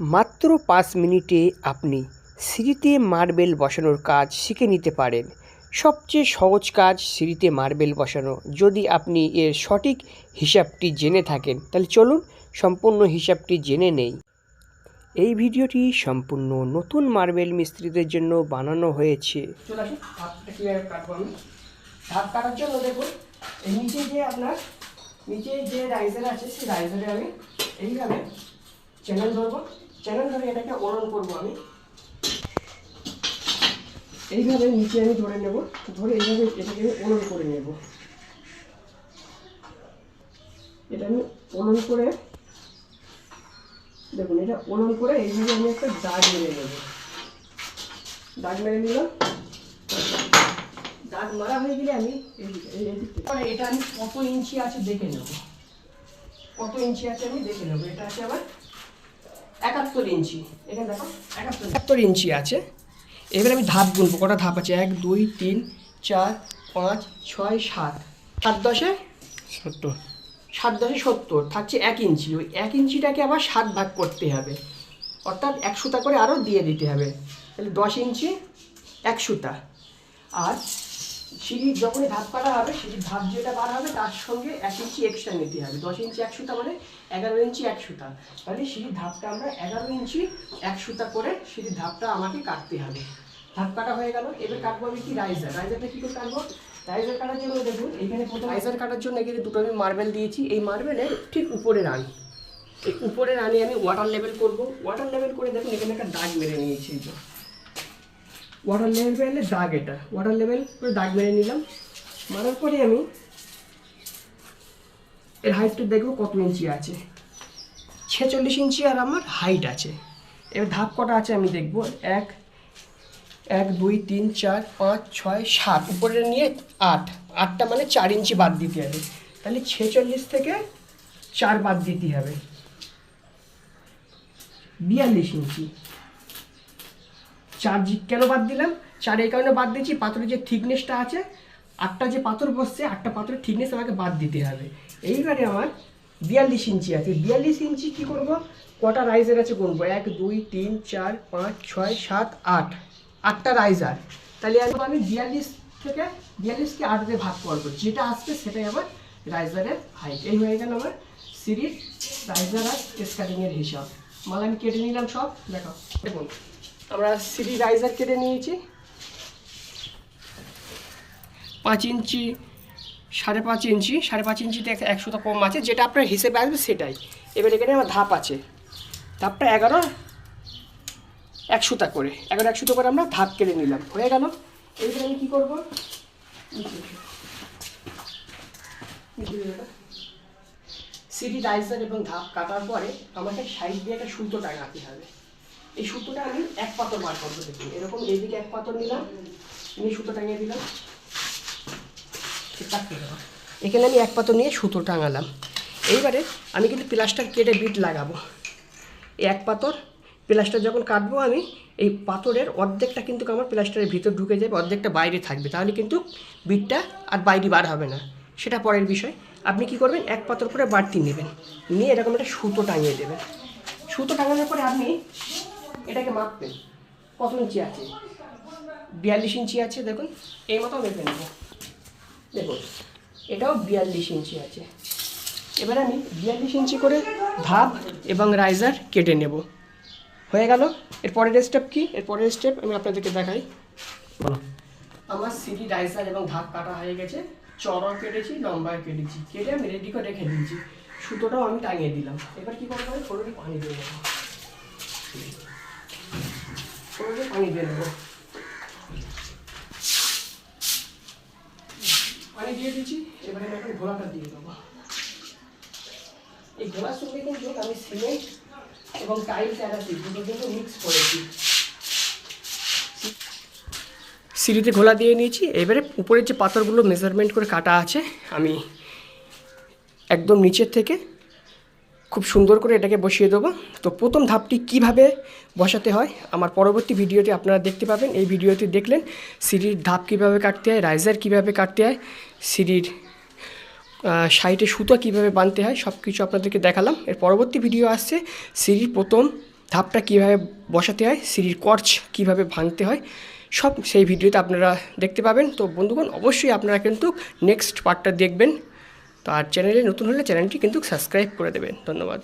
মাত্র পাঁচ মিনিটে আপনি সিঁড়িতে মার্বেল বসানোর কাজ শিখে নিতে পারেন। সবচেয়ে সহজ কাজ সিঁড়িতে মার্বেল বসানো। যদি আপনি এর সঠিক হিসাবটি জেনে থাকেন, তাহলে চলুন সম্পূর্ণ হিসাবটি জেনে নেই। এই ভিডিওটি সম্পূর্ণ নতুন মার্বেল মিস্ত্রিদের জন্য বানানো হয়েছে। ধাপ কাটার জন্য দেখুন, এই নিচে যে আপনার, নিচে যে রাইজার আছে, সেই রাইজারে আমি এইভাবে চ্যানেল ধরবো। চ্যানেল ধরে এটাকে ওরণ করব আমি। এইভাবে নিচে আমি ধরে নেব ধরে এইভাবে এটাকে আমি ওলন করে নেব। এটা আমি ওলন করে দেখুন এটা ওলন করে এইভাবে আমি একটা দাগ মেরে নেব। দাগ মেরে নিলাম। দাগ মারা হয়ে গেলে আমি পরে এটা আমি কত ইঞ্চি আছে দেখে নেব। কত ইঞ্চি আছে আমি দেখে নেব। এটা আছে আমার একাত্তর ইঞ্চি। এখানে দেখো একাত্তর একাত্তর ইঞ্চি আছে। এবার আমি ধাপ গুনবো কটা ধাপ আছে? এক দুই তিন চার পাঁচ ছয় সাত। সাত দশে? সত্তর। সাত দশে সত্তর থাকছে এক ইঞ্চি। ওই এক ইঞ্চিটাকে আবার সাত ভাগ করতে হবে। অর্থাৎ এক সুতা করে আরও দিয়ে দিতে হবে। তাহলে দশ ইঞ্চি এক সুতা। আর সিঁড়ি যখনই ধাপ কাটা হবে সিঁড়ির ধাপ যেটা বার হবে, তার সঙ্গে এক ইঞ্চি এক্সট্রা নিতে হবে। দশ ইঞ্চি এক সুতা মানে এগারো ইঞ্চি এক সুতা। তাহলে সিঁড়ির ধাপটা আমরা এগারো ইঞ্চি এক সুতা করে সিঁড়ির ধাপটা আমাকে কাটতে হবে। ধাপ কাটা হয়ে গেল, এবার কাটবো আমি কি রাইজার রাইজারটা কী করে কাটবো? রাইজার কাটার জন্য দেখুন এখানে রাইজার কাটার জন্য এখানে দুটো আমি মার্বেল দিয়েছি। এই মার্বেলের ঠিক উপরে রান এই উপরে রানে আমি ওয়াটার লেভেল করব। ওয়াটার লেভেল করে দেখুন, এখানে একটা দাগ মেরে নিয়েছি ওয়াটার লেভেলে দাগ এটা। ওয়াটার লেভেল করে দাগ মেরে নিলাম। মারার পরে আমি এর হাইটটা দেখব কত ইঞ্চি আছে। ছেচল্লিশ ইঞ্চি আর আমার হাইট আছে। এবার ধাপ কটা আছে আমি দেখব। এক এক, দুই, তিন, চার, পাঁচ, ছয়, সাত। উপরে নিয়ে আট। আটটা মানে চার ইঞ্চি বাদ দিতে হবে। তাহলে ছেচল্লিশ থেকে চার বাদ দিতে হবে। বিয়াল্লিশ ইঞ্চি। চার কেন বাদ দিলাম? চার এই কারণে বাদ দিচ্ছি পাথরের যে থিকনেসটা আছে, আটটা যে পাথর বসছে, আটটা পাথরের থিকনেস আমাকে বাদ দিতে হবে। এইবারে আমার বিয়াল্লিশ ইঞ্চি আছে। বিয়াল্লিশ ইঞ্চি কী করব? কটা রাইজার আছে গুনবো? এক, দুই, তিন, চার, পাঁচ, ছয়, সাত, আট। আটটা রাইজার তাহলে আমি বিয়াল্লিশ থেকে, বিয়াল্লিশকে আট দিয়ে ভাগ করব। যেটা আসবে সেটাই আমার রাইজারের হাইট এই হয়ে গেল আমার সিরিজ রাইজার আর স্কাটিংয়ের হিসাব। মাল আমি কেটে নিলাম সব। দেখো দেখুন। আমরা সিরি রাইজার কেটে নিয়েছি। পাঁচ ইঞ্চি, সাড়ে পাঁচ ইঞ্চি, সাড়ে পাঁচ ইঞ্চিতে এক- একশোটা কম আছে, যেটা আপনার হিসেবে আসবে সেটাই। এবার এখানে আমার ধাপ আছে। ধাপটা এগারো, একশোটা করে। এগারো, একশোটা করে আমরা ধাপ কেটে নিলাম। হয়ে গেল। এইবার আমি কী করব? সিডি রাইজার এবং ধাপ কাটার পরে আমাকে সাইড দিয়ে একটা সুতো টাঙাতে হবে। এই সুতোটা আমি এক পাতর বার করব দেখুন এরকম এইদিকে এক পাতর নিলাম নিয়ে সুতো টাঙিয়ে দিলাম। এখানে আমি এক পাতর নিয়ে সুতো টাঙালাম। এইবারে আমি কিন্তু প্লাস্টার কেটে বিট লাগাবো। এক পাতর, প্লাস্টার যখন কাটবো আমি, এই পাথরের অর্ধেকটা কিন্তু আমার প্লাস্টারের ভিতর ঢুকে যাবে, অর্ধেকটা বাইরে থাকবে। তাহলে কিন্তু বিটটা আর বাইরে বার হবে না। সেটা পরের বিষয়। আপনি কি করবেন? এক পাথর করে বাড়তি নেবেন। নিয়ে এরকম একটা সুতো টাঙিয়ে দেবেন। সুতো টাঙানোর পরে আপনি এটাকে মাপবেন কত ইঞ্চি আছে? বিয়াল্লিশ ইঞ্চি আছে, দেখুন। এই মতো মেপে নেব। দেখুন, এটাও বিয়াল্লিশ ইঞ্চি আছে। এবার আমি বিয়াল্লিশ ইঞ্চি করে ধাপ এবং রাইজার কেটে নেব। হয়ে গেল? এর পরের স্টেপ কি? এর পরের স্টেপ আমি আপনাদেরকে দেখাই। বলো। আমার সিটি রাইজার এবং ধাপ কাটা হয়ে গেছে। চড়াও কেটেছি লম্বায় কেটেছি। কেটে আমি রেডি করে রেখে দিয়েছি। সুতোটাও আমি টাঙিয়ে দিলাম। এবার কি করব? আমি ফোড়নে পানি দিয়ে দেবো। পানি দেবো পানি দিয়ে দিচ্ছি, এবারে আমি এখন ঘোলাটা দিয়ে দেবো। এই ঘোলার সঙ্গে কিন্তু আমি সিমেন্ট এবং টাইলস অ্যানাসিড দুটো কিন্তু মিক্স করেছি সিঁড়িতে ঘোলা দিয়ে নিয়েছি। এবারে উপরের যে পাথরগুলো মেজারমেন্ট করে কাটা আছে, আমি একদম নিচের থেকে খুব সুন্দর করে এটাকে বসিয়ে দেবো। তো প্রথম ধাপটি কীভাবে বসাতে হয়, আমার পরবর্তী ভিডিওটি আপনারা দেখতে পাবেন। এই ভিডিওটি দেখলেন, সিঁড়ির ধাপ কীভাবে কাটতে হয়, রাইজার কীভাবে কাটতে হয়, সিঁড়ির সাইডে সুতো কীভাবে বাঁধতে হয় সব কিছু আপনাদেরকে দেখালাম। এর পরবর্তী ভিডিও আসছে, সিঁড়ির প্রথম ধাপটা কীভাবে বসাতে হয়, সিঁড়ির কর্চ কীভাবে ভাঙতে হয়, সব সেই ভিডিওতে আপনারা দেখতে পাবেন। তো বন্ধুগণ, অবশ্যই আপনারা কিন্তু নেক্সট পার্টটা দেখবেন। আর চ্যানেলে নতুন হলে চ্যানেলটি কিন্তু সাবস্ক্রাইব করে দেবেন ধন্যবাদ।